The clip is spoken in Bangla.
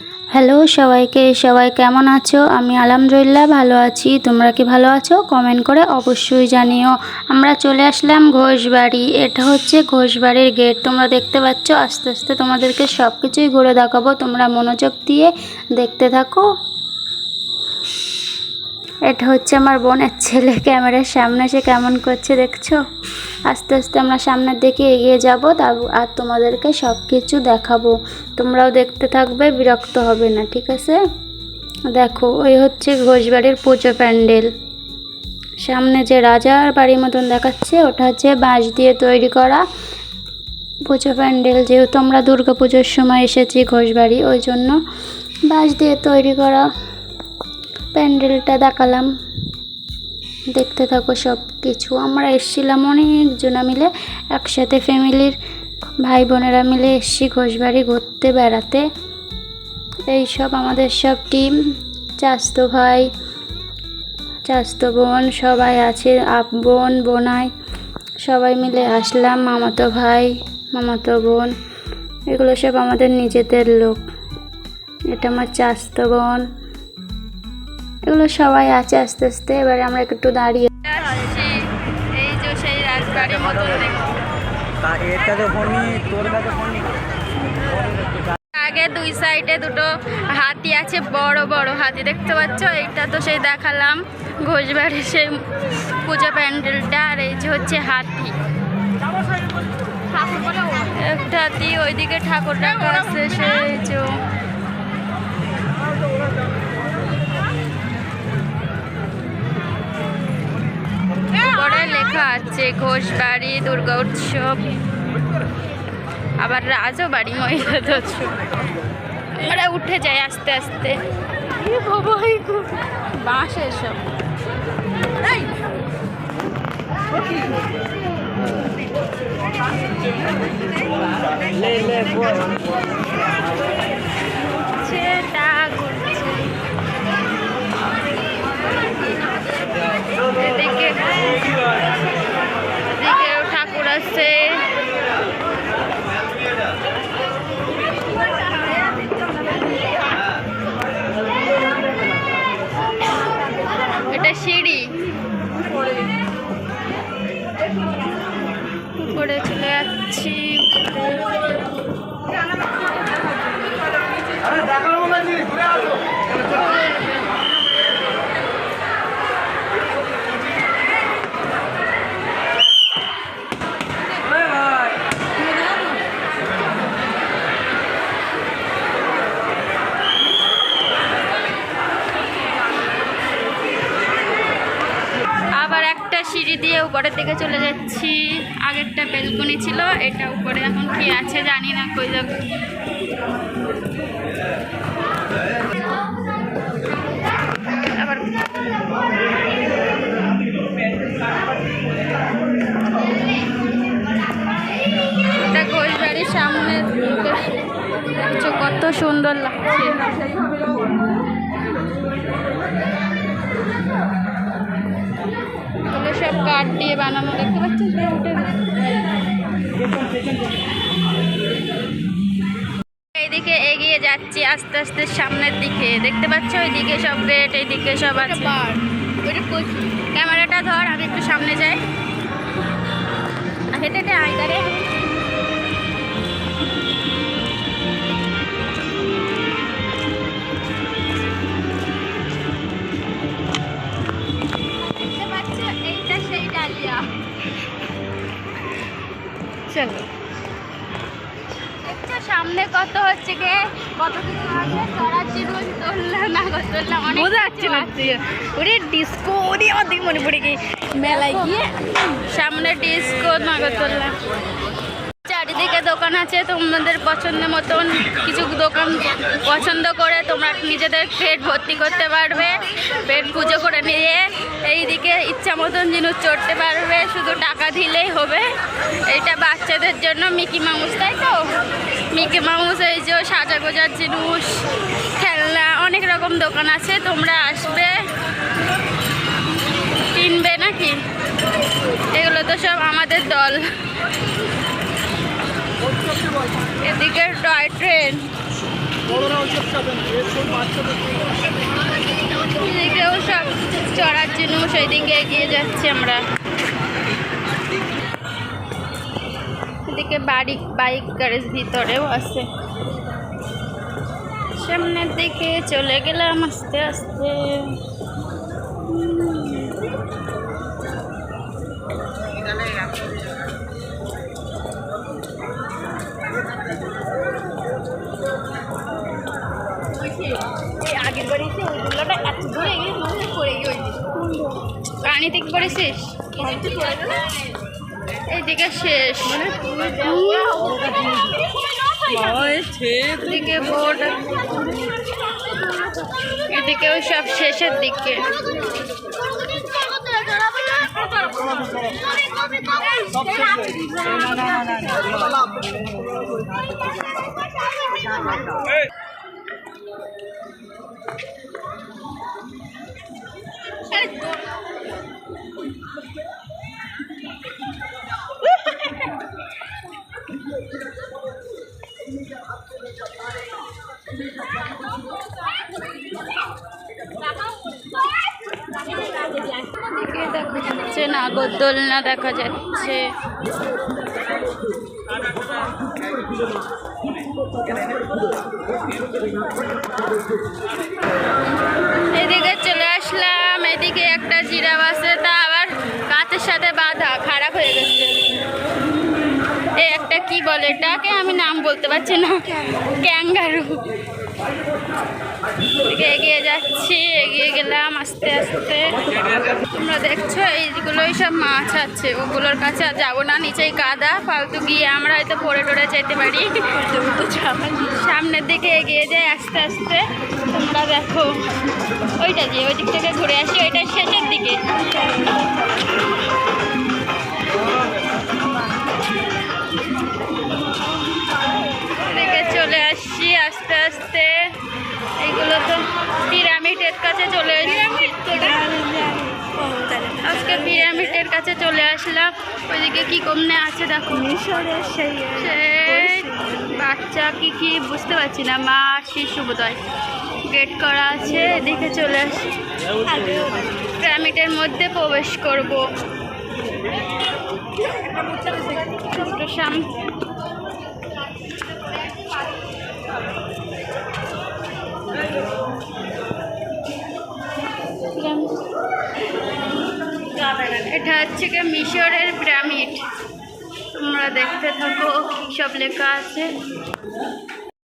হ্যালো সবাইকে, সবাই কেমন আছো? আমি আলহামদুলিল্লাহ ভালো আছি। তোমরা কি ভালো আছো? কমেন্ট করে অবশ্যই জানিও। আমরা চলে আসলাম ঘোষবাড়ি। এটা হচ্ছে ঘোষবাড়ির গেট। তোমরা দেখতে পাচ্ছ, আস্তে আস্তে তোমাদেরকে সব কিছুই ঘুরে দেখাবো। তোমরা মনোযোগ দিয়ে দেখতে থাকো। এটা হচ্ছে আমার বোনের ছেলে ক্যামেরার সামনে, সে কেমন করছে দেখছ? আস্তে আস্তে আমরা সামনের দিকে এগিয়ে যাব আর তোমাদেরকে সব কিছু দেখাবো। তোমরাও দেখতে থাকবে, বিরক্ত হবে না, ঠিক আছে? দেখো, ওই হচ্ছে ঘোষবাড়ির পুজো প্যান্ডেল। সামনে যে রাজার বাড়ির মতন দেখাচ্ছে, ওটা হচ্ছে বাঁশ দিয়ে তৈরি করা পুজো প্যান্ডেল। যেহেতু আমরা দুর্গা পুজোর সময় এসেছি ঘোষবাড়ি, ওই জন্য বাঁশ দিয়ে তৈরি করা প্যান্ডেলটা দেখালাম। দেখতে থাকো সব কিছু আমরা এসছিলাম অনেকজনা মিলে, একসাথে ফ্যামিলির ভাই বোনেরা মিলে এসছি ঘোষবাড়ি ঘুরতে, বেড়াতে। এই সব আমাদের সব টিম, চাস্তো ভাই, চাস্তো বোন, সবাই আছে, আপ বোন, বোনাই, সবাই মিলে আসলাম, মামাতো ভাই, মামাতো বোন, এগুলো সব আমাদের নিজেদের লোক। এটা আমার চাস্তো বোন। এগুলো সবাই আছে আস্তে আস্তে এবারে আমরা একটু দাঁড়িয়ে এই যে সেই রাজবাড়ির মতন দেখতে তা এর কাছে ফোনই তোর কাছে ফোনই। আগে দুই সাইডে দুটো হাতি আছে বড় বড় হাতি দেখতে পাচ্ছ? এইটা তো সেই দেখালাম ঘোষবাড়ির সেই পূজা প্যান্ডেলটা আর এই যে হচ্ছে হাতি। একটা হাতি ওইদিকে ঠাকুর আছে সেই যে উপরে লেখা আছে ঘোষবাড়ি দুর্গা উৎসব। আবার রাজও বাড়ি মহিলা উৎসব। আমরা উঠে যায় আস্তে আস্তে। বাঁশ এসব। লে লে সিঁড়ি দিয়ে উপরের দিকে চলে যাচ্ছি। আগেরটা বেলকনি ছিল, এটা উপরে এখন কি আছে জানি না, কই যাবে। কত সুন্দর লাগছে। এগুলো সব কাঠ দিয়ে বানানো দেখতে পাচ্ছিস এইদিকে এগিয়ে যাচ্ছি আস্তে আস্তে সামনের দিকে। দেখতে পাচ্ছ? ওইদিকে সব গেট এইদিকে সব আছে। ক্যামেরাটা ধর আমি একটু সামনে যাই। হেঁটে হেঁটে আইদারে বোঝা যাচ্ছে না ওরে ডিস্কো ওরে আমার দিকে মনে পড়ে গিয়ে মেলায় গিয়ে সামনে ডিস্কো চারিদিকে দোকান আছে তোমাদের পছন্দ মতন কিছু দোকান পছন্দ করে তোমরা নিজেদের পেট ভর্তি করতে পারবে পেট পুজো করে নিয়ে এইদিকে ইচ্ছা মতন জিনিস চড়তে পারবে শুধু টাকা দিলেই হবে। এইটা বাচ্চাদের জন্য মিকি মাউস তাই তো? মিকি মাউস, এই যে সাজা গোজার জিনিস, খেলনা, অনেক রকম দোকান আছে, তোমরা আসবে। কিনবে নাকি? এগুলো তো সব আমাদের দল। এদিকে টয় ট্রেন। এদিকেও সব চড়ার জন্য সেই দিকে এগিয়ে যাচ্ছি আমরা। এদিকে বাড়ি বাইক গ্যারেজ ভিতরেও আছে। সামনের দিকে চলে গেলাম আস্তে আস্তে। আগের বাড়ি এসে ওইগুলোটা এত দূরে গিয়ে পড়ে গিয়ে কানি থেকে পড়েছিস এইদিকে শেষ। এদিকে বোর্ড এদিকেও সব শেষের দিকে। এদিকে যাচ্ছে নাগরদোলনা দেখা যাচ্ছে। এদিকে চলে আসলাম এদিকে একটা জিরাফ আছে। কি বলে এটাকে আমি নাম বলতে পারছি না। ক্যাঙ্গারু। এগিয়ে যাচ্ছি, এগিয়ে গেলাম আস্তে আস্তে। তোমরা দেখছ, এইগুলোই সব মাছ আছে। ওগুলোর কাছে আর যাব না, নিচেই কাদা, ফালতু গিয়ে আমরা হয়তো পড়ে টরে যেতে পারি। সামনের দিকে এগিয়ে যাই আস্তে আস্তে। তোমরা দেখো, ওইটা যে ওই দিক থেকে ঘুরে আসি, ওইটা শেষের দিকে। পিরামিডের কাছে চলে আজকে পিরামিডের কাছে চলে আসলাম। ওইদিকে কি কমনে আছে দেখো। বাচ্চা কি কি বুঝতে পারছি না। মা শিশু বোধহয় গেট করা আছে, এদিকে চলে আসি পিরামিডের মধ্যে প্রবেশ করব। এটা হচ্ছে কি মিশরের পিরামিড। তোমরা দেখতে থাকো কী সব লেখা আছে।